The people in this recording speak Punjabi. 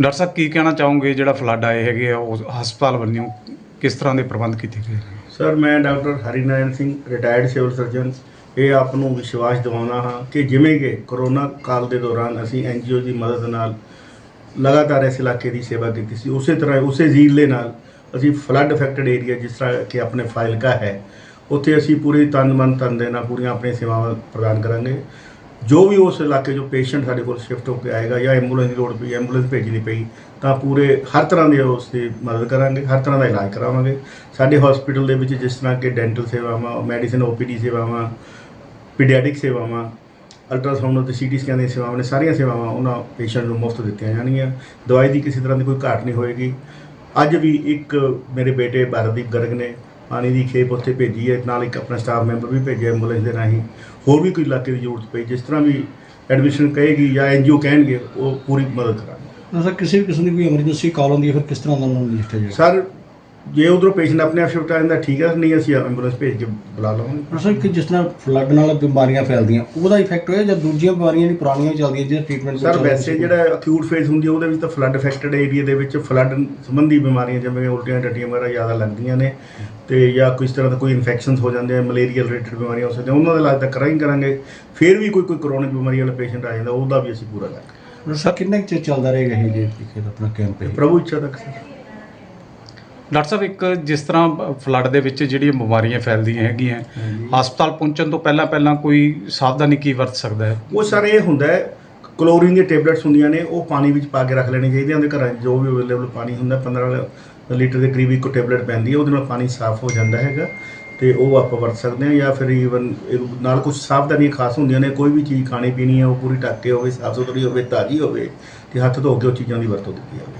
ਡਾਕਟਰ ਸਾਹਿਬ, ਕੀ ਕਹਿਣਾ ਚਾਹੋਗੇ? ਜਿਹੜਾ ਫਲੱਡ ਆਏ ਹੈਗੇ ਆ, ਉਹ ਹਸਪਤਾਲ ਵੱਲੋਂ ਕਿਸ ਤਰ੍ਹਾਂ ਦੇ ਪ੍ਰਬੰਧ ਕੀਤੇ ਗਏ? ਨੇ ਸਰ, ਮੈਂ doctor Harinarayan Singh retired civil surgeon ਇਹ ਆਪ ਨੂੰ ਵਿਸ਼ਵਾਸ ਦਿਵਾਉਣਾ ਹਾਂ ਕਿ ਜਿਵੇਂ ਕਿ ਕਰੋਨਾ ਕਾਲ ਦੇ ਦੌਰਾਨ ਅਸੀਂ ਐਨਜੀਓ ਦੀ ਮਦਦ ਨਾਲ ਲਗਾਤਾਰ ਇਸ ਇਲਾਕੇ ਦੀ ਸੇਵਾ ਕੀਤੀ ਸੀ। ਉਸੇ ਤਰ੍ਹਾਂ, ਉਸੇ ਜ਼ੀਲ ਦੇ ਨਾਲ ਅਸੀਂ ਫਲੱਡ ਅਫੈਕਟਡ ਏਰੀਆ ਜਿਸ ਤਰ੍ਹਾਂ ਕਿ ਆਪਣੇ ਫਾਇਲਕਾ ਹੈ, ਉੱਥੇ ਅਸੀਂ ਪੂਰੀ ਤਨ ਮਨ ਧਨ ਦੇ ਨਾਲ ਪੂਰੀਆਂ ਆਪਣੀਆਂ ਸੇਵਾਵਾਂ ਪ੍ਰਦਾਨ ਕਰਾਂਗੇ। ਜੋ ਵੀ ਉਸ ਇਲਾਕੇ 'ਚੋਂ ਪੇਸ਼ੈਂਟ ਸਾਡੇ ਕੋਲ ਸ਼ਿਫਟ ਹੋ ਕੇ ਆਏਗਾ ਜਾਂ ਐਂਬੂਲੈਂਸ ਦੀ ਲੋੜ ਪਈ ਐਂਬੂਲੈਂਸ ਭੇਜਣੀ ਪਈ, ਤਾਂ ਪੂਰੇ ਹਰ ਤਰ੍ਹਾਂ ਦੇ ਉਸ ਦੀ ਮਦਦ ਕਰਾਂਗੇ, ਹਰ ਤਰ੍ਹਾਂ ਦਾ ਇਲਾਜ ਕਰਾਵਾਂਗੇ। ਸਾਡੇ ਹਸਪੀਟਲ ਦੇ ਵਿੱਚ ਜਿਸ ਤਰ੍ਹਾਂ ਕਿ ਡੈਂਟਲ ਸੇਵਾਵਾਂ ਮੈਡੀਸਿਨ ਓਪੀਡੀ ਸੇਵਾਵਾਂ ਪੀਡੀਆਟਿਕ ਸੇਵਾਵਾਂ ਅਲਟਰਾਸਾਊਂਡ ਅਤੇ ਸੀਟੀ ਸਕੈਨ ਦੀਆਂ ਸੇਵਾਵਾਂ ਨੇ, ਸਾਰੀਆਂ ਸੇਵਾਵਾਂ ਉਹਨਾਂ ਪੇਸ਼ੈਂਟ ਨੂੰ ਮੁਫਤ ਦਿੱਤੀਆਂ ਜਾਣਗੀਆਂ। ਦਵਾਈ ਦੀ ਕਿਸੇ ਤਰ੍ਹਾਂ ਦੀ ਕੋਈ ਘਾਟ ਨਹੀਂ ਹੋਏਗੀ। ਅੱਜ ਵੀ ਇੱਕ ਮੇਰੇ ਬੇਟੇ ਭਾਰਤਦੀਪ ਗਰਗ ਨੇ ਪਾਣੀ ਦੀ ਖੇਪ ਉੱਥੇ ਭੇਜੀ ਹੈ ਨਾਲ ਇੱਕ ਆਪਣਾ ਸਟਾਫ ਮੈਂਬਰ ਵੀ ਭੇਜਿਆ ਐਂਬੂਲੈਂਸ ਦੇ ਰਾਹੀਂ। ਹੋਰ ਵੀ ਕੋਈ ਇਲਾਕੇ ਦੀ ਜ਼ਰੂਰਤ ਪਈ ਜਿਸ ਤਰ੍ਹਾਂ ਵੀ ਐਡਮਿਸ਼ਨ ਕਹੇਗੀ ਜਾਂ ਐਨਜੀਓ ਕਹਿਣਗੇ ਉਹ ਪੂਰੀ ਮਦਦ ਕਰਾਂਗੇ। ਸਰ ਕਿਸੇ ਵੀ ਕਿਸਮ ਦੀ ਕੋਈ ਐਮਰਜੈਂਸੀ ਕਾਲ ਆਉਂਦੀ ਹੈ ਫਿਰ ਕਿਸ ਤਰ੍ਹਾਂ ਦਾ ਉਹਨਾਂ ਨੂੰ ਲਿਖਿਆ ਜਾਏਗਾ? ਸਰ ਜੇ ਉਧਰੋਂ ਪੇਸ਼ੈਂਟ ਆਪਣੇ ਆਪ ਸ਼ਿਫਟ ਆ ਜਾਂਦਾ ਠੀਕ ਹੈ ਨਹੀਂ ਅਸੀਂ ਐਂਬੂਲੈਂਸ ਭੇਜ ਕੇ ਬੁਲਾ ਲਵਾਂਗੇ। ਸਰ ਕਿ ਜਿਸ ਤਰ੍ਹਾਂ ਫਲੱਡ ਨਾਲ ਬਿਮਾਰੀਆਂ ਫੈਲਦੀਆਂ ਉਹਦਾ ਇਫੈਕਟ ਹੋਇਆ ਜਾਂ ਦੂਜੀਆਂ ਬਿਮਾਰੀਆਂ ਜਿਹੜੀ ਪੁਰਾਣੀਆਂ ਚੱਲਦੀਆਂ ਜਿਹਦਾ ਟ੍ਰੀਟਮੈਂਟ ਸਰ ਵੈਸੇ ਜਿਹੜਾ ਅਕਿਊਟ ਫੇਜ਼ ਹੁੰਦੀ ਹੈ ਉਹਦੇ ਵਿੱਚ ਤਾਂ ਫਲੱਡ ਅਫੈਕਟਡ ਏਰੀਆ ਦੇ ਵਿੱਚ ਫਲੱਡ ਸੰਬੰਧੀ ਬਿਮਾਰੀਆਂ ਜਿਵੇਂ ਉਲਟੀਆਂ ਟੱਟੀਆਂ ਵਗੈਰਾ ਜ਼ਿਆਦਾ ਲੱਗਦੀਆਂ ਨੇ ਤੇ ਜਾਂ ਕਿਸ ਤਰ੍ਹਾਂ ਦਾ ਕੋਈ ਇਨਫੈਕਸ਼ਨਸ ਹੋ ਜਾਂਦੇ ਆ ਮਲੇਰੀਆ ਰਿਲੇਟਡ ਬਿਮਾਰੀਆਂ ਹੋ ਸਕਦੀਆਂ ਉਹਨਾਂ ਦਾ ਇਲਾਜ ਤਾਂ ਕਰਾਂਗੇ ਹੀ ਕਰਾਂਗੇ। ਫਿਰ ਵੀ ਕੋਈ ਕੋਈ ਕਰੋਨਿਕ ਬਿਮਾਰੀ ਵਾਲਾ ਪੇਸ਼ੈਂਟ ਆ ਜਾਂਦਾ ਉਹਦਾ ਵੀ ਅਸੀਂ ਪੂਰਾ ਕਰਾਂਗੇ। ਸਰ ਕਿੰਨਾ ਚਿਰ ਚੱਲਦਾ ਰਹੇਗਾ ਇਹ ਜੇ ਆਪਣਾ ਕੈਂਪ ਪ੍ਰਭੂ ਇੱਛਾ ਤੱਕ ਸਰ। ਡਾਕਟਰ ਸਾਹਿਬ ਇੱਕ ਜਿਸ ਤਰ੍ਹਾਂ ਫਲੱਡ ਦੇ ਵਿੱਚ ਜਿਹੜੀਆਂ ਬਿਮਾਰੀਆਂ ਫੈਲਦੀਆਂ ਹੈਗੀਆਂ ਹਸਪਤਾਲ ਪਹੁੰਚਣ ਤੋਂ ਪਹਿਲਾਂ ਪਹਿਲਾਂ ਕੋਈ ਸਾਵਧਾਨੀ ਕੀ ਵਰਤ ਸਕਦਾ ਹੈ? ਉਹ ਸਰ ਇਹ ਹੁੰਦਾ ਹੈ ਕਲੋਰੀਨ ਦੀਆਂ ਟੈਬਲੇਟਸ ਹੁੰਦੀਆਂ ਨੇ ਉਹ ਪਾਣੀ ਵਿੱਚ ਪਾ ਕੇ ਰੱਖ ਲੈਣੀ ਚਾਹੀਦੀਆਂ ਉਹਦੇ ਘਰਾਂ 'ਚ ਜੋ ਵੀ ਅਵੇਲੇਬਲ ਪਾਣੀ ਹੁੰਦਾ 15 ਲੀਟਰ ਦੇ ਕਰੀਬ ਇੱਕ ਟੈਬਲੇਟ ਪੈਂਦੀ ਹੈ ਉਹਦੇ ਨਾਲ ਪਾਣੀ ਸਾਫ਼ ਹੋ ਜਾਂਦਾ ਹੈਗਾ ਤੇ ਉਹ ਆਪਾਂ ਵਰਤ ਸਕਦੇ ਹਾਂ ਜਾਂ ਫਿਰ ਈਵਨ ਨਾਲ ਕੁਝ ਸਾਵਧਾਨੀਆਂ ਖਾਸ ਹੁੰਦੀਆਂ ਨੇ ਕੋਈ ਵੀ ਚੀਜ਼ ਖਾਣੀ ਪੀਣੀ ਹੈ ਉਹ ਪੂਰੀ ਢੱਕ ਕੇ ਹੋਵੇ ਸਾਫ਼ ਸੁਥਰੀ ਹੋਵੇ ਤਾਜ਼ੀ ਹੋਵੇ ਤੇ ਹੱਥ ਧੋ ਕੇ ਉਹ ਚੀਜ਼ਾਂ ਦੀ ਵਰਤੋਂ ਕੀਤੀ ਜਾਵੇ।